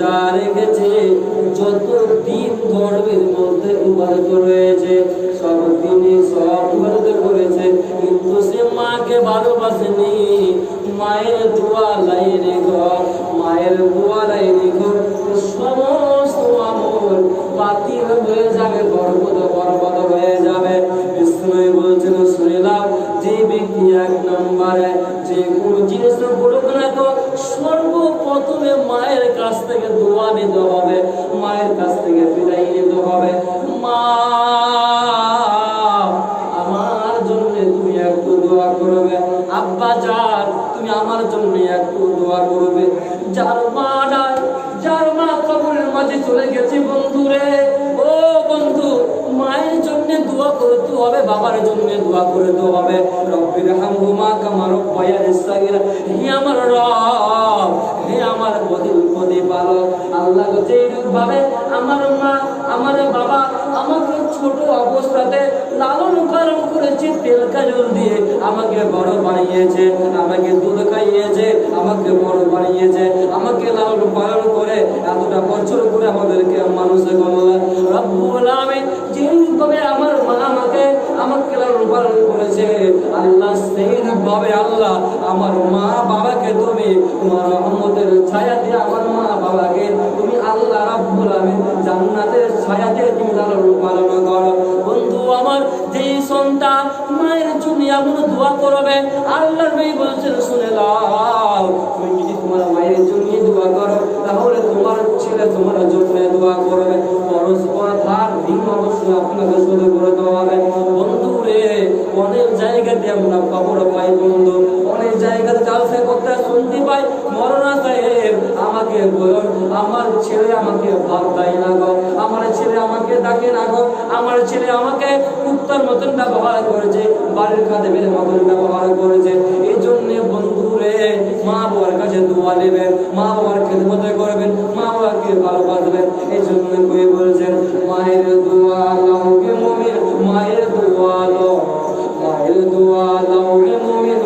রোজা রেখেছে যত দিন ধর্মের মধ্যে ইবাদত রয়েছে থেকে দোয়া নিতে হবে, মায়ের কাছ থেকে বিদায় নিতে হবে। আমার জন্য তুমি একটু দোয়া করবে। আব্বা যান, তুমি আমার জন্য একটু দোয়া করবে। যার মা যার মা কবরের মাঝে চলে গেছে, বন্ধু রে। ও বন্ধু, মায়ের জন্য দোয়া করতে হবে, বাবার জন্য দোয়া করতে হবে। রব্বির হামহুমা কামা রব্বায়ানি সাগীরা হে আমার রব হে আমার প্রতি প্রতিপালক যেরূপ আমার মা, আমার বাবা আমাকে ছোট অবস্থাতে লালন পালন করেছে তেল কাজল দিয়ে আমাকে বড় বানিয়েছে, আমাকে দুধ খাইয়েছে, আমাকে বড় বানিয়েছে, আমাকে লালন পালন করে এতটা বছর করে আমাদেরকে মানুষ কমলা রব্বুল আলামিন যেভাবে আমার পালন করেছে আল্লাহ সেইভাবে আল্লাহ আমার মা বাবাকে তুমি তোমার রহমতের ছায়া দিয়ে আমার মা বাবাকে তুমি আল্লাহ রাব্বুল আলামিন জান্নাতের ছায়া দিয়ে তুমি লালন পালন করো। বন্ধু, আমার যেই সন্তান মায়ের জন্য এমন দোয়া করবে, আল্লাহর নবী বলছেন, শুনে নাও, তুমি যদি তোমার মায়ের জন্য দোয়া করো, তাহলে তোমার ছেলে তোমার জন্য দোয়া করবে। পরস্পর ধার দিন অবশ্যই আপনাকে শুরু করতে হবে। বন্ধু রে অনেক জায়গাতে আমরা খবর পাই বন্ধু। অনেক জায়গাতে জালসা করতে শুনতে পাই মরনা সাহেব আমাকে আমার ছেলে আমাকে ভাব দেয় না গো, আমার ছেলে আমাকে ডাকে না গো, আমার ছেলে আমাকে কুত্তার মতন ব্যবহার করেছে, বাড়ির কাঁধে মতন ব্যবহার করেছে। এই জন্য বন্ধু রে মা বাবার কাছে দোয়া নেবেন, মা বাবার খেদমতে করবেন, মা বাবাকে ভালোবাসবেন। এই জন্য কই বলছেন, মায়ের দোয়া মায়ের দোয়া লো মায়ের দোয়া লওকে মুমিন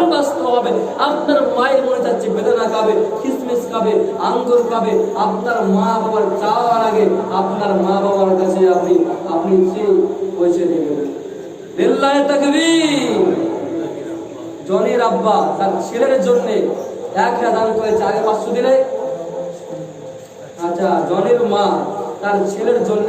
ভালোবাসতে হবে। আপনার মায়ের মনে যাচ্ছে বেদনা খাবে কিসমিস খাবে, আঙ্গুর খাবে। আপনার মা বাবার চাওয়ার আগে আপনার মা বাবার কাছে আপনি আপনি সেই পয়সা লিল্লাহি তাকবীর। জনির আব্বা তার ছেলের জন্য এক হাজার করেছে আগে পাঁচশো দিলে। আচ্ছা জনির মা তার ছেলের জন্য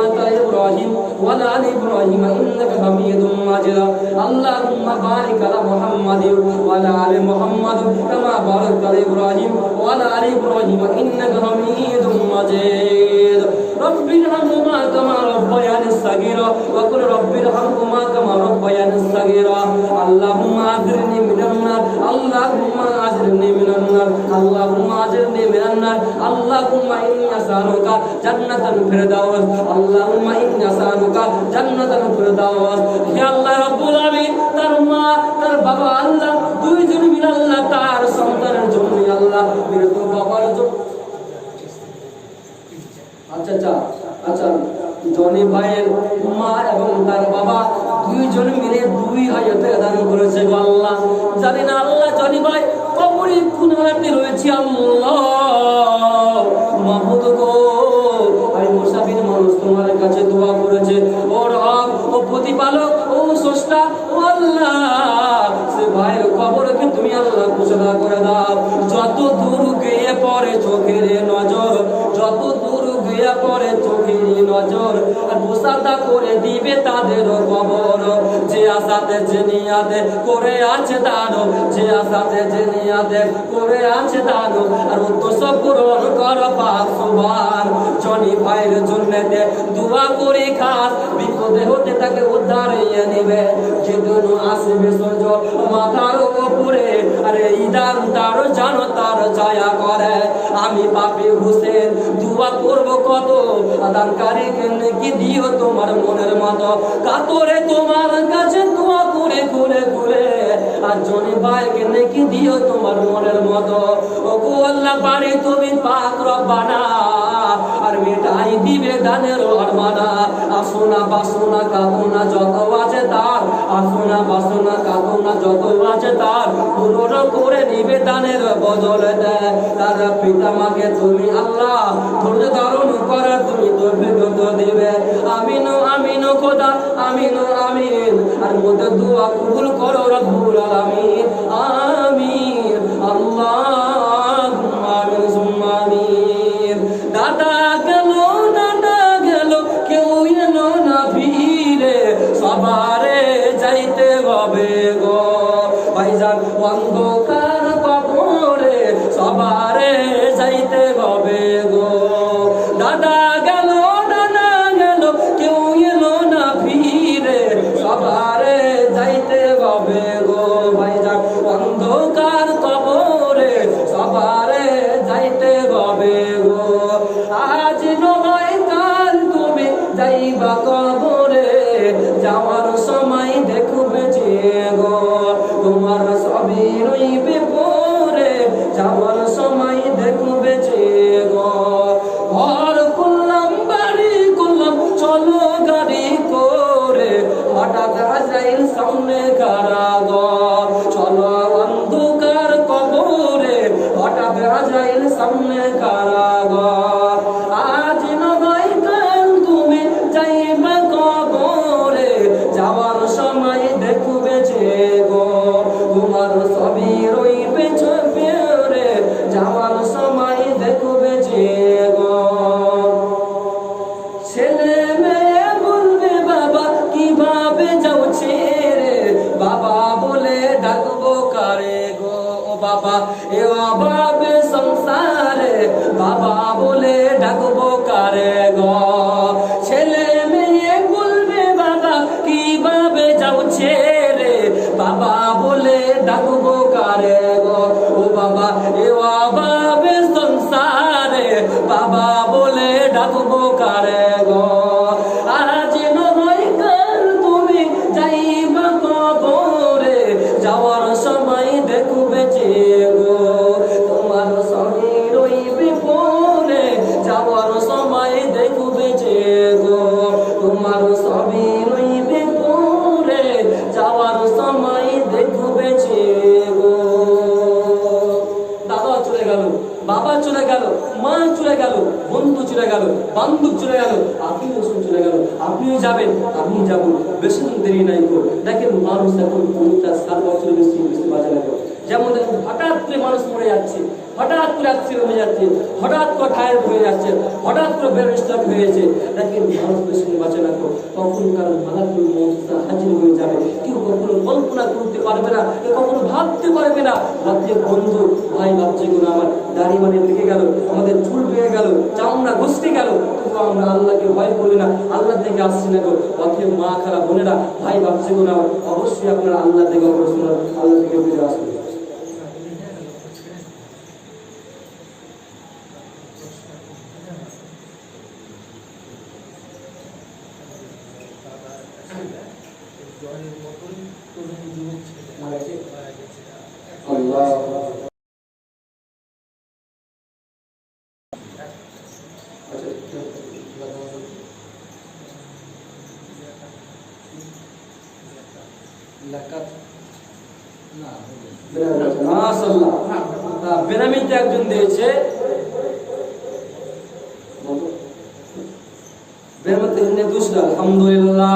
إبراهيم وعلى آل إبراهيم إنك حميد مجيد اللهم بارك على محمد وعلى آل محمد كما باركت على إبراهيم وعلى آل إبراهيم إنك حميد مجيد رب ارحمهما كما ربياني صغيرا وقل رب ارحمهما كما ربياني صغيرا اللهم أجرني من النار اللهم أجرني জান্নাত আল্লাহুম্মা ইন্না সালুকা জান্নাতাল ফিরদাউস। আল্লাহুম্মা ইন্না সালুকা জান্নাতাল ফিরদাউস। হে আল্লাহ রাব্বুল আমিন তার মা, তার বাবা আল্লাহ, দুইজন মিলে আল্লাহ তার সন্তানের জন্য আল্লাহ মৃত বাবার জন্য। আচ্ছা আচ্ছা আচ্ছা জনি ভাইয়ের মা এবং তার বাবা দুইজন মিলে দুই হাজার দান করেছে গো আল্লাহ। জানি না আল্লাহ, জনি ভাই, কবরে কোন হালাতে রয়েছে আল্লাহ। মাহমুদ গো। আমি মুসাফির মানুষ তোমার কাছে দোয়া করেছে। ও রব ও প্রতিপালক ও স্রষ্টা ও আল্লাহ। সে ভাইয়ের কবরকে তুমি আল্লাহ ঘোষণা করে দাও। যত দূর গিয়ে পড়ে চোখের নজর যত দূর গিয়ে পড়ে চোখের নজর, আর মুসাদা করে দিবে তাদের কবর। যে আসাতে যে নিয়াতে করে আছে দানো যে আসাতে যে নিয়াতে করে আছে দানো আর উদ্দেশ্য পূরণ কর ভাইয়ের জন্য দে দোয়া করি খাস, বিপদে হতে তাকে উদ্ধার ইয়ে নিবে যেদিন আসবে সূর্য মাথার উপরে ইদার উদার তার জানো তার ছায়া করে। আমি পাপি হুসেন, দুয়া করব কত? আদানকারী কি দিও তোমার মনের মতো? কাতরে তোমার কাছে দোয়া করে ঘুরে ঘুরে আর জনি কেন কি দিও তোমার মনের মতো? ও আল্লাহ পারে তুমি পাক রব্বানা। মিটাই দিবে দানের আরমানা আসোনা বাসনা কাদুনা যত আছে তার। আসোনা বাসনা কাদুনা যত আছে তার। পূরণ করে নিবে দানের বদলে দেয় তার পিতা মাকে তুমি আল্লাহ, ধৈর্য ধারণ করার তুমি তৌফিক দিবে। আমিন আমিন খোদা, আমিন আমিন। আর মধ্যে দোয়া কবুল করো রব্বুল আলামিন। আমিন সবারে যাইতে হবে গো। ভাইজান অন্ধকার কবরে সবারে যাইতে হবে গো। রইবে পরে যাওয়ার সময় দেখবে যে ঘর করলাম বাড়ি করলাম চলো গাড়ি করে। হঠাৎ আজাইল সামনে কারাগর। চলো অন্ধকার কবরে, হঠাৎ আজাইল সামনে কারাগর। বাবা বলে ডাকবো কারে গো? ও বাবা, এ বাবা বেশ সংসারে। বাবা বলে ডাকবো কারে গো? বাবা চলে গেল, মা চলে গেল, বন্ধু চলে গেল, বান্ধব চলে গেল আপনিও স্বজন চলে গেল, আপনিও যাবেন আপনি যাব বেশি দেরি নাই করো। দেখেন মানুষ এখন পঞ্চাশ ষাট বছরের বেশি বেশি বাজারে লাগো যেমন হঠাৎ করে মানুষ মরে যাচ্ছে। হঠাৎ করে অ্যাক্সিডেন্ট হয়ে যাচ্ছে, হঠাৎ করে টায়ার হয়ে যাচ্ছে, হঠাৎ করে ব্রেন স্ট্রোক হয়ে যাচ্ছে দেখেন মানুষ বেশি বাঁচে না গো তখন কারণ মালাকুল মৌসা হাজির হয়ে যাবে। কেউ কখনো কল্পনা করতে পারবে না, কেউ কখনো ভাবতে পারবে না। ভাবছে, বন্ধু, ভাই ভাবছে গুলো আমার। দাড়ি মানে লেগে গেল, আমাদের চুল পেয়ে গেল, চামড়া ঘুষতে গেল। কিন্তু আমরা আল্লাহকে ভয় করি না, আল্লাহ থেকে আসছি না গো। অথে মা খারাপ বোনেরা ভাই ভাবছে গুলো অবশ্যই আপনারা আল্লাহ থেকে অবশ্যই আল্লাহ থেকে ফিরে আসবেন। আল্লাহ মাশাআল্লাহ। বেনামিতে একজন দিয়েছে। বেনামিতে দুসরা আলহামদুলিল্লাহ।